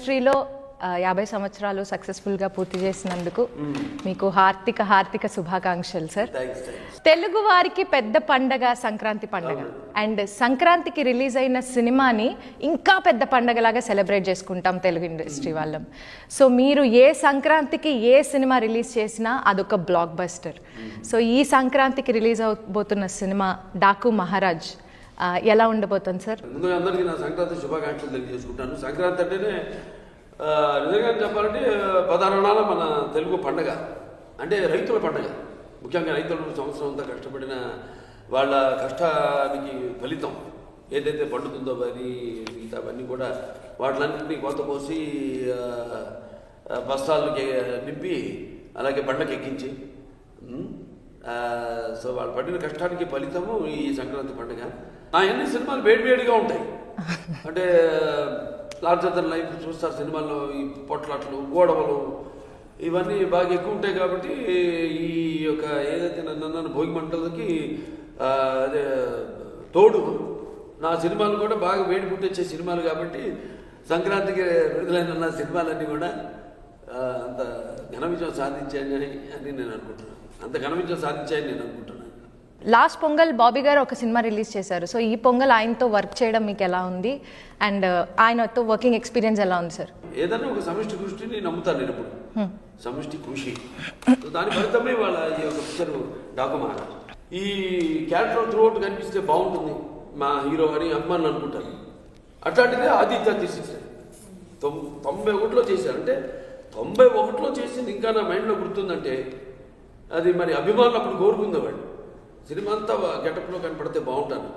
ఇండస్ట్రీలో యాభై సంవత్సరాలు సక్సెస్ఫుల్గా పూర్తి చేసినందుకు మీకు హార్దిక హార్దిక శుభాకాంక్షలు సార్. తెలుగు వారికి పెద్ద పండగ సంక్రాంతి పండగ. అండ్ సంక్రాంతికి రిలీజ్ అయిన సినిమాని ఇంకా పెద్ద పండగలాగా సెలబ్రేట్ చేసుకుంటాం తెలుగు ఇండస్ట్రీ వాళ్ళం. సో మీరు ఏ సంక్రాంతికి ఏ సినిమా రిలీజ్ చేసినా అదొక బ్లాక్ బస్టర్ సో ఈ సంక్రాంతికి రిలీజ్ అవబోతున్న సినిమా డాకు మహారాజ్. ఎలా ఉండబోతుంది సార్? ముందుగా అందరికీ నా సంక్రాంతి శుభాకాంక్షలు తెలియజేసుకుంటాను. సంక్రాంతి అంటేనే నిజంగా చెప్పాలంటే పదహారణాల మన తెలుగు పండగ. అంటే రైతుల పండగ. ముఖ్యంగా రైతులు సంవత్సరం అంతా కష్టపడిన వాళ్ళ కష్టానికి ఫలితం ఏదైతే పండుతుందో వరి మిగతా అవన్నీ కూడా వాటిలన్నింటినీ కోత పోసి బస్తాలు బస్తాలకి నింపి అలాగే బండ్లకి ఎక్కించి సో వాళ్ళు పడిన కష్టానికి ఫలితము ఈ సంక్రాంతి పండుగ. నా అన్ని సినిమాలు వేడివేడిగా ఉంటాయి. అంటే లార్జర్ దన్ లైఫ్ చూస్తారు సినిమాల్లో ఈ పొట్లాట్లు గోడవలు ఇవన్నీ బాగా ఎక్కువ ఉంటాయి కాబట్టి ఈ యొక్క ఏదైతే నన్ను భోగి మంటలకి అదే తోడు నా సినిమాలు కూడా బాగా వేడి పుట్టించే సినిమాలు కాబట్టి సంక్రాంతికి విడుదలైన నా సినిమాలన్నీ కూడా అంత ఘన విజయం సాధించాయని అని నేను అనుకుంటున్నాను. అంత సాధించాయని నేను అనుకుంటున్నాను. లాస్ట్ పొంగల్ బాబీ గారు ఒక సినిమా రిలీజ్ చేశారు. సో ఈ పొంగల్ ఆయనతో వర్క్ చేయడం మీకు ఎలా ఉంది? అండ్ ఆయనతో వర్కింగ్ ఎక్స్పీరియన్స్ ఎలా ఉంది సార్? ఏదన్నా ఒక సమిష్టి కృషిని నమ్ముతాను నేను ఇప్పుడు సమిష్టి కృషి. దాని ఫలితమే వాళ్ళ ఈ యొక్క పిక్చర్ డాకు మహారాజ్ ఈ క్యారెక్టర్ త్రూఅవుట్ కనిపిస్తే బాగుంటుంది. మా హీరో అని అమ్మాని అనుకుంటాను అట్లాంటిదే ఆదిత్య తీసేసారు తొంభై ఒకటిలో చేశారు. అంటే తొంభై ఒకటిలో చేసింది ఇంకా నా మైండ్లో గుర్తుందంటే అది మరి అభిమానులు అప్పుడు కోరుకుందేవాడు సినిమా అంతా గెటప్లో కనపడితే బాగుంటాను.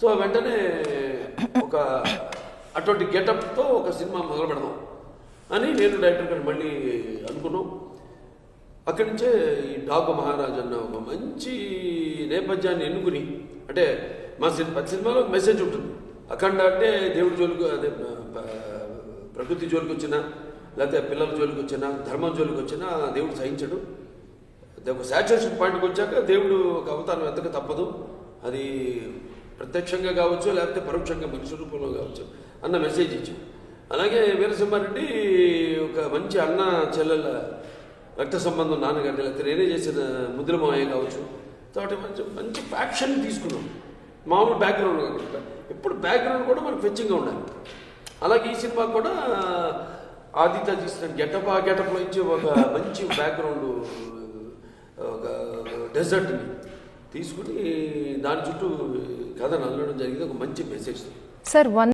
సో వెంటనే ఒక అటువంటి గెటప్తో ఒక సినిమా మొదలు పెడదాం అని నేను డైరెక్టర్ గారు మళ్ళీ అనుకున్నాం. అక్కడి నుంచే ఈ డాకు మహారాజ్ అన్న ఒక మంచి నేపథ్యాన్ని ఎన్నుకుని అంటే మా సినిమా సినిమాలో మెసేజ్ ఉంటుంది. అఖండ అంటే దేవుడి జోలికి అదే ప్రకృతి జోలికి వచ్చినా లేకపోతే పిల్లల జోలికి వచ్చినా ధర్మం జోలికి వచ్చినా దేవుడు సహించడు. ఒక సాచురేషన్ పాయింట్కి వచ్చాక దేవుడు ఒక అవతారం ఎత్తక తప్పదు. అది ప్రత్యక్షంగా కావచ్చు లేకపోతే పరోక్షంగా మనిషి రూపంలో కావచ్చు అన్న మెసేజ్ ఇచ్చాం అలాగే వీరసింహారెడ్డి ఒక మంచి అన్న చెల్లెల రక్త సంబంధం నాన్నగారి లేకపోతే నేనే చేసిన ముద్రమాయ కావచ్చు. కాబట్టి మంచి మంచి ఫ్యాక్షన్ తీసుకున్నాం. మామూలు బ్యాక్గ్రౌండ్ కాకుండా. బ్యాక్గ్రౌండ్ కూడా మనకు ఫెచ్చింగ్గా ఉండాలి. అలాగే ఈ సినిమా కూడా ఆదిత్య తీసిన గెటప్ ఆ గెటప్లో ఇచ్చి ఒక మంచి బ్యాక్గ్రౌండ్ ఒక డెజర్ట్ని తీసుకుని దాని చుట్టూ కథ నల్లడం జరిగింది. ఒక మంచి మెసేజ్ సార్ వన్